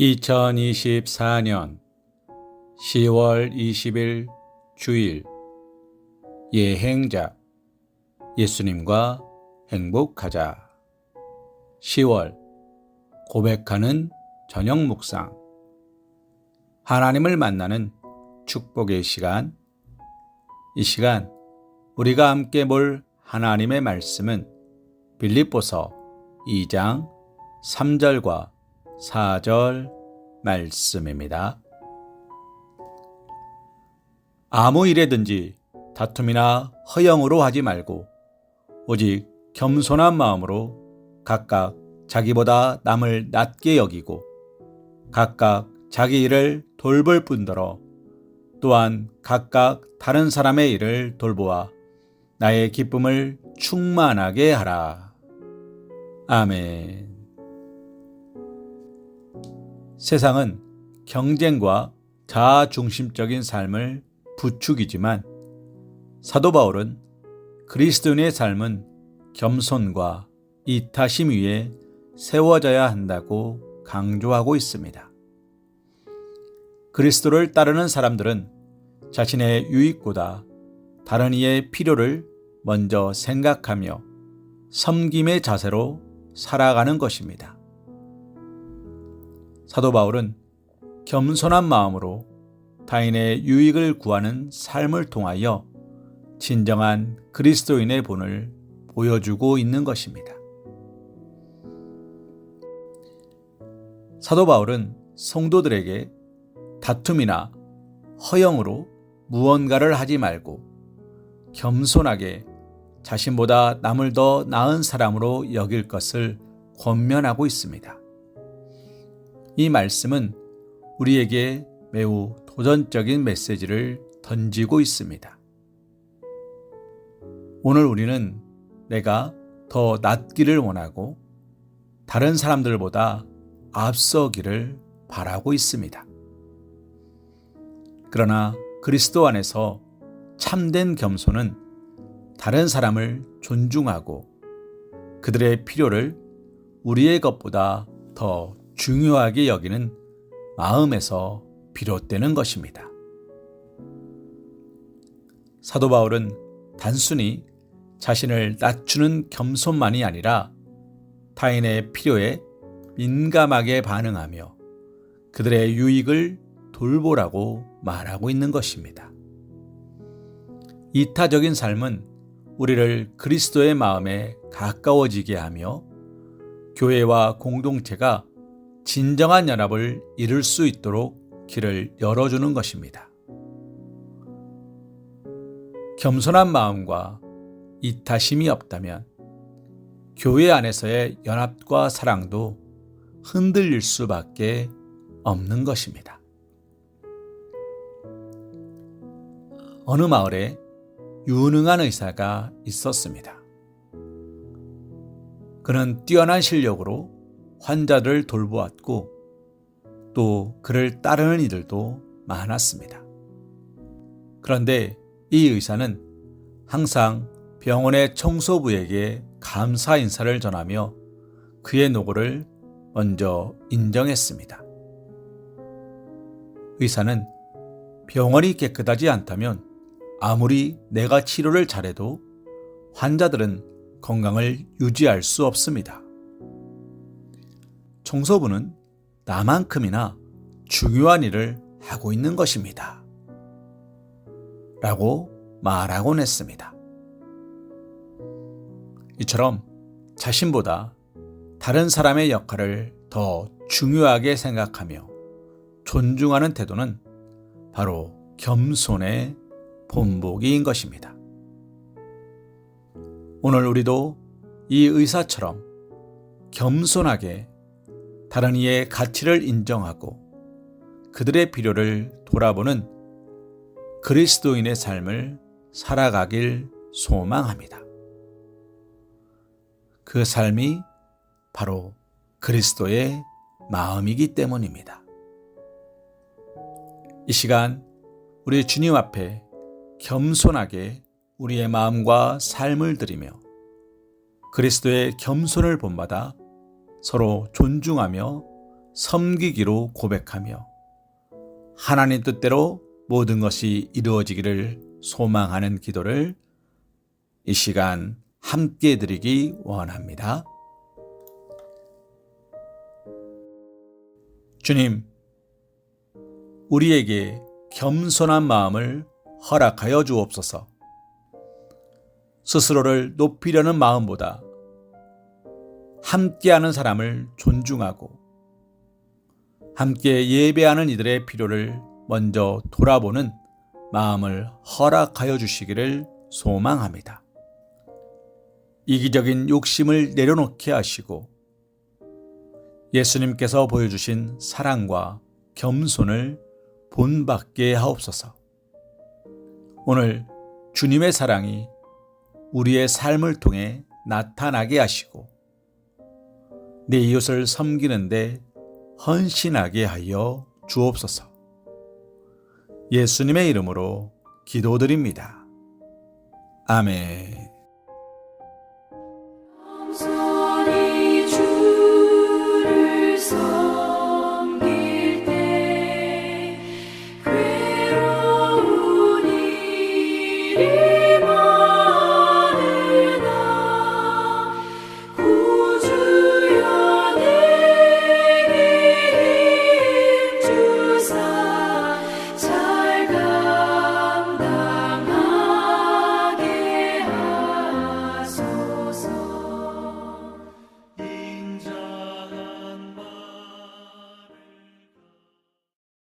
2024년 10월 20일 주일 예행자 예수님과 행복하자. 10월 고백하는 저녁 묵상. 하나님을 만나는 축복의 시간. 이 시간 우리가 함께 볼 하나님의 말씀은 빌립보서 2장 3절과 4절 말씀입니다. 아무 일에든지 다툼이나 허영으로 하지 말고 오직 겸손한 마음으로 각각 자기보다 남을 낮게 여기고 각각 자기 일을 돌볼 뿐더러 또한 각각 다른 사람의 일을 돌보아 나의 기쁨을 충만하게 하라. 아멘. 세상은 경쟁과 자아 중심적인 삶을 부추기지만 사도 바울은 그리스도인의 삶은 겸손과 이타심 위에 세워져야 한다고 강조하고 있습니다. 그리스도를 따르는 사람들은 자신의 유익보다 다른 이의 필요를 먼저 생각하며 섬김의 자세로 살아가는 것입니다. 사도 바울은 겸손한 마음으로 타인의 유익을 구하는 삶을 통하여 진정한 그리스도인의 본을 보여주고 있는 것입니다. 사도 바울은 성도들에게 다툼이나 허영으로 무언가를 하지 말고 겸손하게 자신보다 남을 더 나은 사람으로 여길 것을 권면하고 있습니다. 이 말씀은 우리에게 매우 도전적인 메시지를 던지고 있습니다. 오늘 우리는 내가 더 낫기를 원하고 다른 사람들보다 앞서기를 바라고 있습니다. 그러나 그리스도 안에서 참된 겸손은 다른 사람을 존중하고 그들의 필요를 우리의 것보다 더 중요하게 여기는 마음에서 비롯되는 것입니다. 사도 바울은 단순히 자신을 낮추는 겸손만이 아니라 타인의 필요에 민감하게 반응하며 그들의 유익을 돌보라고 말하고 있는 것입니다. 이타적인 삶은 우리를 그리스도의 마음에 가까워지게 하며 교회와 공동체가 진정한 연합을 이룰 수 있도록 길을 열어주는 것입니다. 겸손한 마음과 이타심이 없다면 교회 안에서의 연합과 사랑도 흔들릴 수밖에 없는 것입니다. 어느 마을에 유능한 의사가 있었습니다. 그는 뛰어난 실력으로 환자들을 돌보았고 또 그를 따르는 이들도 많았습니다. 그런데 이 의사는 항상 병원의 청소부에게 감사 인사를 전하며 그의 노고를 먼저 인정했습니다. 의사는 병원이 깨끗하지 않다면 아무리 내가 치료를 잘해도 환자들은 건강을 유지할 수 없습니다. 청소부는 나만큼이나 중요한 일을 하고 있는 것입니다. 라고 말하곤 했습니다. 이처럼 자신보다 다른 사람의 역할을 더 중요하게 생각하며 존중하는 태도는 바로 겸손의 본보기인 것입니다. 오늘 우리도 이 의사처럼 겸손하게 다른 이의 가치를 인정하고 그들의 필요를 돌아보는 그리스도인의 삶을 살아가길 소망합니다. 그 삶이 바로 그리스도의 마음이기 때문입니다. 이 시간 우리 주님 앞에 겸손하게 우리의 마음과 삶을 드리며 그리스도의 겸손을 본받아 서로 존중하며 섬기기로 고백하며 하나님 뜻대로 모든 것이 이루어지기를 소망하는 기도를 이 시간 함께 드리기 원합니다. 주님, 우리에게 겸손한 마음을 허락하여 주옵소서. 스스로를 높이려는 마음보다 함께하는 사람을 존중하고 함께 예배하는 이들의 필요를 먼저 돌아보는 마음을 허락하여 주시기를 소망합니다. 이기적인 욕심을 내려놓게 하시고 예수님께서 보여주신 사랑과 겸손을 본받게 하옵소서. 오늘 주님의 사랑이 우리의 삶을 통해 나타나게 하시고 내 이웃을 섬기는데 헌신하게 하여 주옵소서. 예수님의 이름으로 기도드립니다. 아멘.